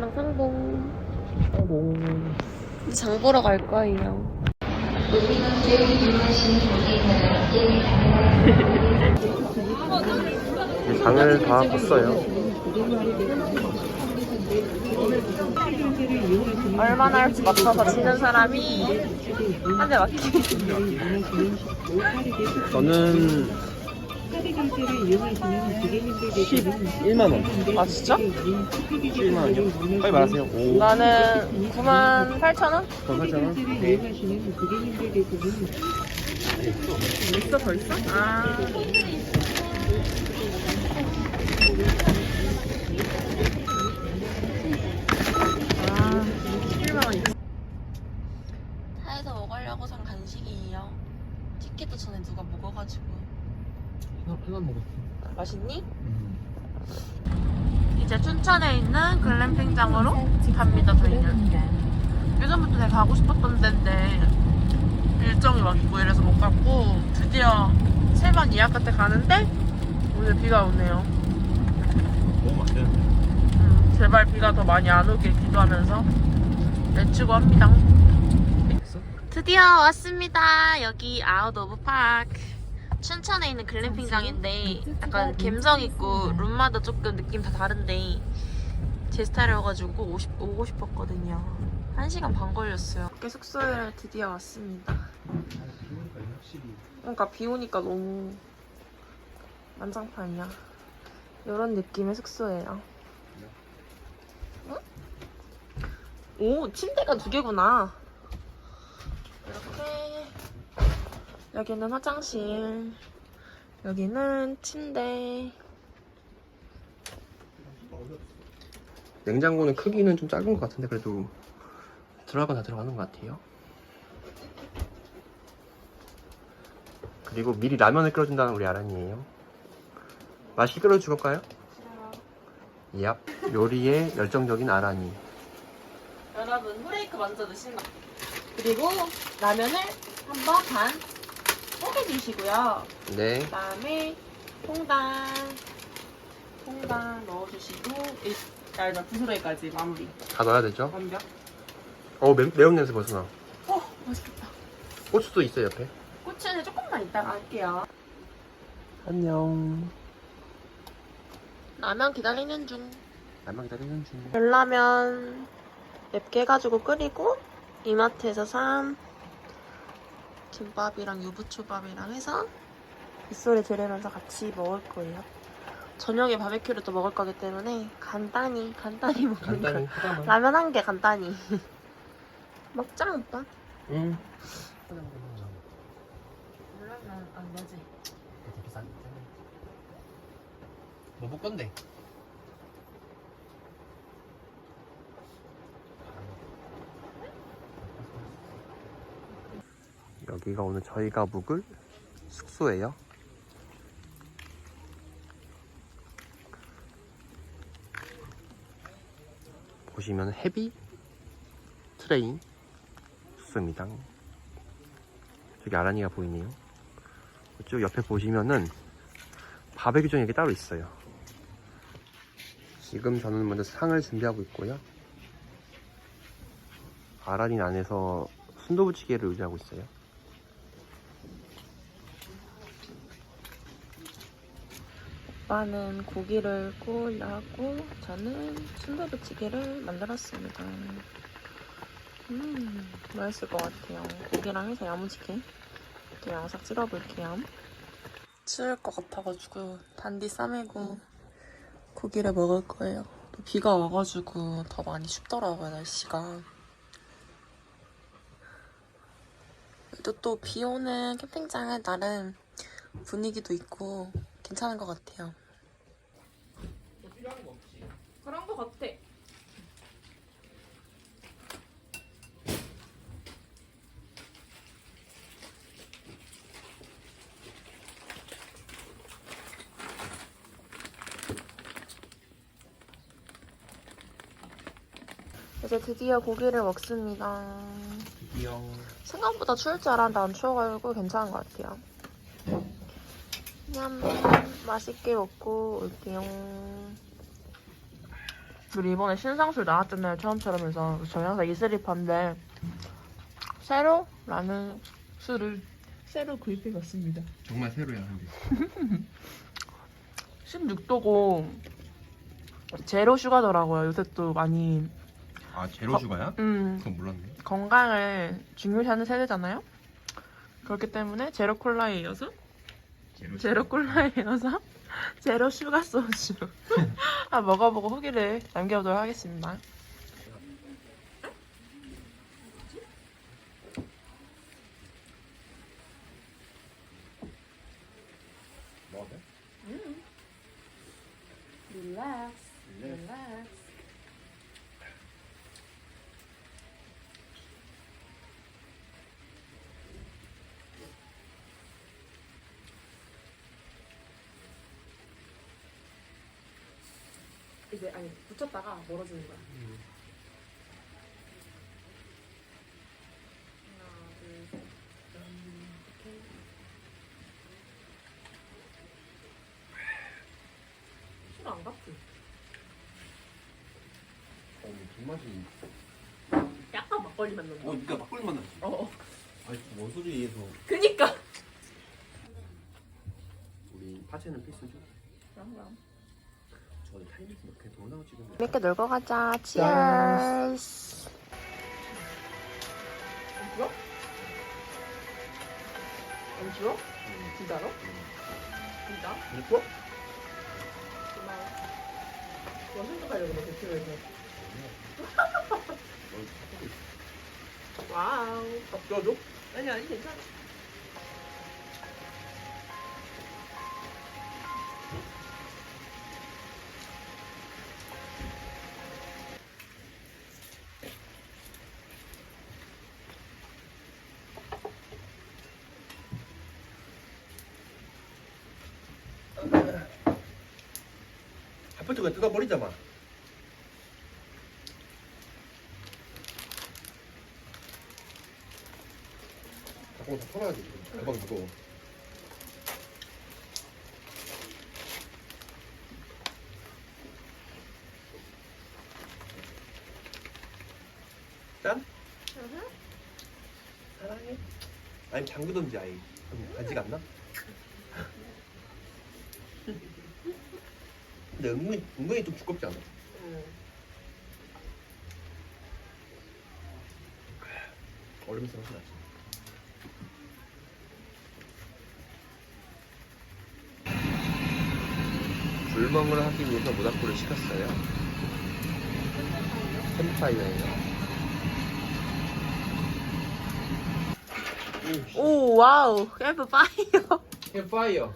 상봉. 성공. 이제 장 보러 갈 거예요. 장을 다 봤어요. 얼마나 할지 맞춰서 지는 사람이 한 대 맞기. 저는 11만 원. 아 진짜? 11만 원이요. 빨리 말하세요. 오. 나는 9만 8천 원? 더 살잖아. 네. 있어 더 있어? 아. 아, 11만 원 있어. 차에서 먹으려고 산 간식이에요. 티켓도 전에 누가 먹어가지고. 하나, 하나 먹었어. 맛있니? 이제 춘천에 있는 글램핑장으로 갑니다, 저희는. 예전부터 내가 가고 싶었던 데인데 일정이 맞고 이래서 못 갔고 드디어 세번 예약 끝에 가는데 오늘 비가 오네요. 너무 맛있는데. 음, 제발 비가 더 많이 안 오길 기도하면서 내치고 합니다. 드디어 왔습니다. 여기 아웃 오브 파크. 춘천에 있는 글램핑장인데 약간 감성 있고 룸마다 조금 느낌 다 다른데 제 스타일이어가지고 오고, 싶었거든요. 한 시간 반 걸렸어요. 이렇게 숙소에 드디어 왔습니다. 그러니까 비 오니까 너무 난장판이야. 이런 느낌의 숙소예요. 응? 오, 침대가 두 개구나. 이렇게 여기는 화장실, 여기는 침대. 냉장고는 크기는 좀 작은 것 같은데 그래도 들어가건 다 들어가는 것 같아요. 그리고 미리 라면을 끓여준다는 우리 아란이에요. 맛있게 끓여줄까요? 얍. 요리에 열정적인 아란이. 여러분 후레이크 먼저 드시면 그리고 라면을 한번 반 뽀개주시고요. 네. 그다음에 통당 통당 넣어주시고 이 얇은 부스레까지 마무리 다 넣어야 되죠? 완벽. 어, 매, 매운 냄새 벌써 나. 어 맛있겠다. 고추도 있어요, 옆에. 고추는 조금만 이따가 할게요. 안녕. 라면 기다리는 중. 라면 기다리는 중. 열라면 맵게 해가지고 끓이고 이마트에서 산 김밥이랑 유부초밥이랑 해서 빗소리 들으면서 같이 먹을 거예요. 저녁에 바베큐를 또 먹을 거기 때문에 간단히 간단히 먹는 간단히 거. 하다만. 라면 한 개 간단히 먹자 오빠. 응. 라면 안 되지. 뭐 먹을 건데? 여기가 오늘 저희가 묵을 숙소예요. 보시면 헤비 트레인 숙소입니다. 저기 아란이가 보이네요. 쭉 옆에 보시면은 바베큐 종이 따로 있어요. 지금 저는 먼저 상을 준비하고 있고요. 아란이 안에서 순두부찌개를 의지하고 있어요. 오빠는 고기를 구우려고 저는 순두부찌개를 만들었습니다. 음, 맛있을 것 같아요. 고기랑 해서 야무지게 또 양삭 찍어볼게요. 추울 것 같아가지고 단디 싸매고 고기를 먹을 거예요. 또 비가 와가지고 더 많이 춥더라고요, 날씨가. 또또비 오는 캠핑장은 나름 분위기도 있고 괜찮은 것 같아요. 그런 것 같아. 이제 드디어 고기를 먹습니다. 드디어 생각보다 추울 줄 알았는데 안 추워가지고 괜찮은 것 같아요. 냠 맛있게 먹고 올게요. 우리 이번에 신상술 나왔잖아요 처음처럼 해서 저희 항상 이슬리파인데 새로 라는 술을 새로 구입해봤습니다 정말 새로야 근데 16도고 제로 슈가더라고요 요새 또 많이 아 제로 슈가야? 음, 그건 몰랐네. 건강을 중요시하는 세대잖아요? 그렇기 때문에 제로 콜라에 이어서 제로 제로 콜라에 이어서 제로 슈가 소주 아 먹어보고 후기를 남겨보도록 하겠습니다 먹어봐 릴렉스 릴렉스 이제 아니 붙였다가 멀어지는 거야. 하나, 둘, 셋. 음, 오케이. 술안 같지? 어 불맛이 약간 막걸리 맛 난다. 어 니가 막걸리 맛 나지 어. 아니 뭔 소리에서 그니까. 우리 파채는 필수죠 저는 타이 몇개 놀고 가자. 치얼스. 안 추워? 안 추워? 진짜로? 진짜? 그리고 고마워. 원순도 가려고 그래, 대표에서. 와우. 밥 줘줘? 아니, 아니, 괜찮아. 그냥 뜯어버리자마 자꾸 다 털어야지. 지금 가방 무거워 짠? 사랑해. 아니 잠그던지 아예. 가지가 안 나? 근데 은근히, 은근히 좀 두껍지 않아? 응. 얼음에서 훨씬 낫지 불멍을 하기 위해서 모닥불을 시켰어요 캠파이어예요 오, 와우. 캠프 파이어. 캠파이어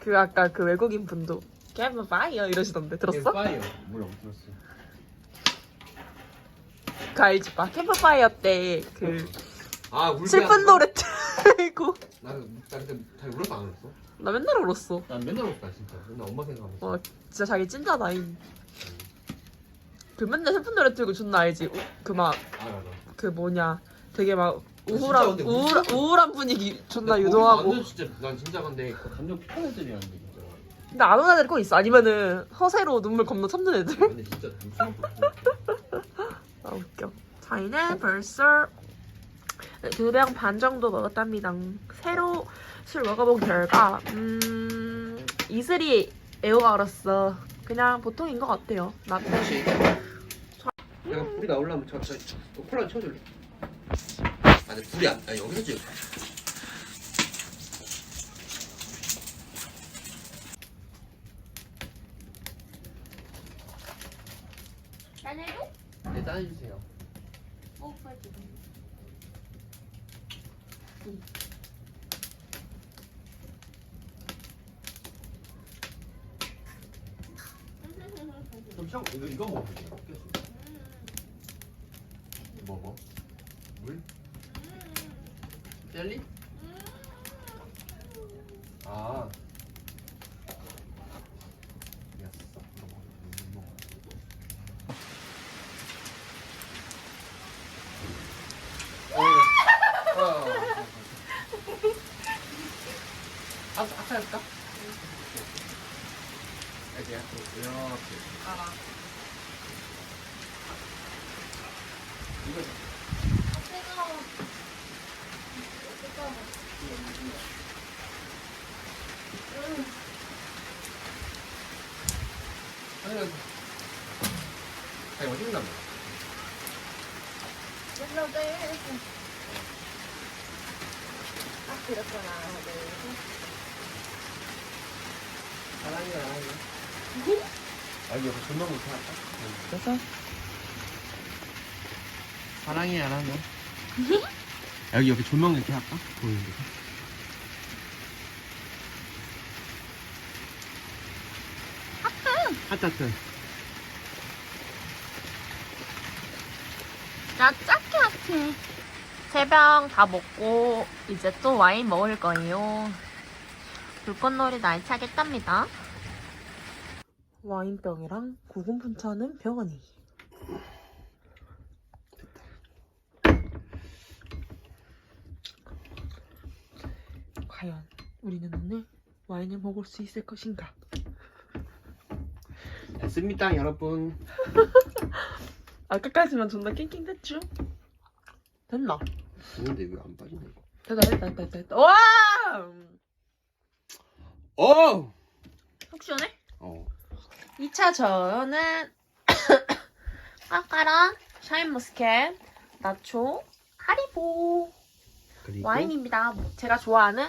그 아까 그 외국인 분도 캠프 파이어 이러시던데 들었어? 캠파이어 몰라 못 들었어 그 알지 봐. 캠프 파이어 때그 아 울지 슬픈 노래 틀고 나는 나 그때 잘 울었어 안 울었어? 나 맨날 울었어. 난 맨날 울었다 진짜 맨날 엄마 생각하면서 와 진짜 자기 찐자다 이. 그 맨날 슬픈 노래 틀고 존나 알지. 그 막 그 알아 알아 뭐냐 되게 막 진짜 우울한 근데 우울, 우울한 분위기 존나 근데 유도하고. 완전 진짜 난 진짜 근데 그 감정 피하는 애들이었는데 근데 안 오는 애들 꼭 있어. 아니면은 허세로 눈물 겁나 참는 애들. 근데 진짜 아 웃겨. 저희는 벌써 두 병 반 정도 먹었답니다. 새로 술 먹어본 결과 음 이슬이 에어가로서 그냥 보통인 것 같아요. 나 혹시 내가 불이 나오려면 저, 저, 저, 저 콜라 채워줄래? 아니 불이 안, 아니 여기서 찍을까? 짠해도? 네 따내주세요 오빠지. 좀 형, 이거, 이거 돼요 뭐 뭐? 물? 젤리? 아, 아까 할까? 이렇게 이렇게 아. 아. 이거 뜨거워. 뜨거워. 음. 아니 아니 어딘가 봐 몰라 돼. 딱 그렇구나. 네. 봐. 사랑해, 사랑해. 아, 여기 조명 이렇게 할까? 그래서 사랑해, 안 하네. 여기 옆에 조명 이렇게 할까? 보이는 데. 하트! 하트, 하트. 야 짝해 하트. 세병 다 먹고 이제 또 와인 먹을 거예요. 불꽃놀이 날차겠답니다. 와인병이랑 고군분차는 병원이. 과연 우리는 오늘 와인을 먹을 수 있을 것인가? 됐습니다, 여러분. 아까까지만 존나 낑낑댔죠? 됐나? 근데 왜 안 빠지냐, 이거. 됐다 됐다 됐다 됐다 와! 어! 속 시원해? 어. 2차 저는 까까랑 샤인머스켓 나초 하리보 그리고 와인입니다 제가 좋아하는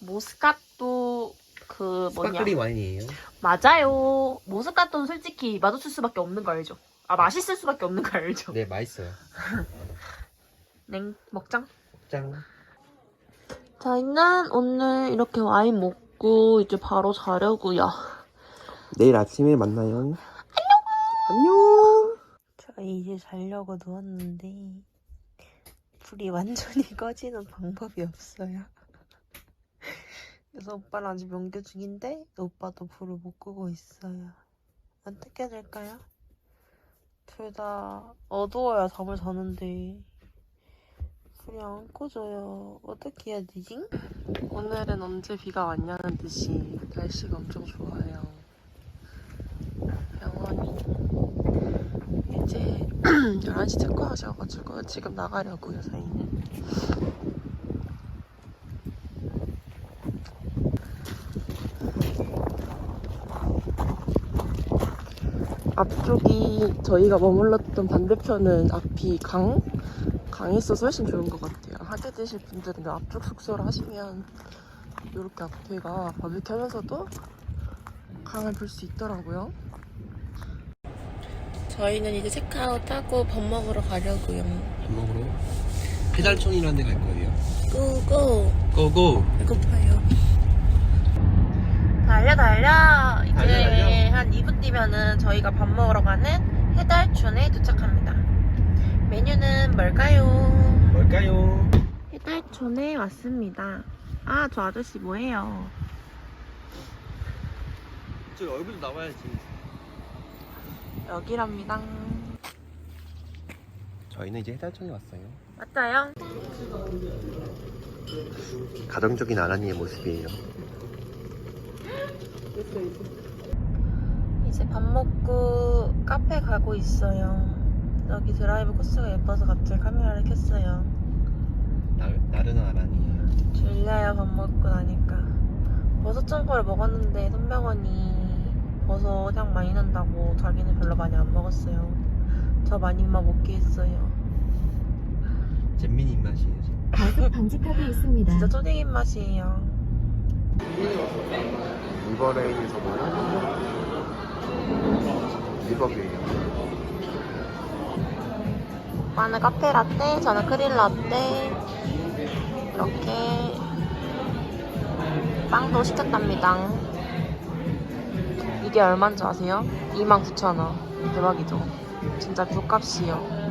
모스카토 그 뭐냐 스파클링 와인이에요. 맞아요 모스카토는 솔직히 맛없을 수밖에 없는 거 알죠? 아 맛있을 수밖에 없는 거 알죠? 네, 맛있어요. 냉 먹장 짠. 저희는 오늘 이렇게 와인 먹고 이제 바로 자려고요 내일 아침에 만나요. 안녕. 안녕. 저희 이제 자려고 누웠는데 불이 완전히 꺼지는 방법이 없어요. 그래서 오빠는 아직 명교 중인데 오빠도 불을 못 끄고 있어요. 어떻게 될까요? 둘 다 어두워야 잠을 자는데 불이 안 꺼져요. 어떻게 해야 되지? 오늘은 언제 비가 왔냐는 듯이 날씨가 엄청 좋아요. 병원이 이제 11시 체크하셔가지고 지금 나가려고요 저희는 앞쪽이 저희가 머물렀던 반대편은 앞이 강? 강이 있어서 훨씬 좋은 것 같아요 하게 되실 분들은 앞쪽 숙소를 하시면 이렇게 앞에가 바비큐 하면서도 강을 볼 수 있더라고요 저희는 이제 체크아웃하고 밥 먹으러 가려고요. 밥 먹으러 페달촌이라는 데 갈 거예요. 고고. 고고. 배고파요. 달려 달려. 이제 달려, 달려. 한 2분 뒤면은 저희가 밥 먹으러 가는 해달촌에 도착합니다. 메뉴는 뭘까요? 뭘까요? 해달촌에 왔습니다. 아, 저 아저씨 뭐예요? 저 얼굴도 나와야지. 여기랍니다. 저희는 이제 해달촌에 왔어요. 맞아요? 가정적인 아란이의 모습이에요. 이제 밥 먹고 카페 가고 있어요. 여기 드라이브 코스가 예뻐서 갑자기 카메라를 켰어요. 나, 나른한 아란이에요. 졸려요 밥 먹고 나니까 버섯 전골 먹었는데 선병원이 버섯 향 많이 난다고 자기는 별로 많이 안 먹었어요 저 많이 만 먹게 했어요 잼민 입맛이에요. 과속 방지턱이 있습니다. 진짜 초딩 입맛이에요 리버레인에서 보는 리버뷰예요. 오빠는 카페 라떼 저는 크릴 라떼. 이렇게 빵도 시켰답니다. 이게 얼마인 줄 아세요? 29,000원. 대박이죠? 진짜 뷰값이요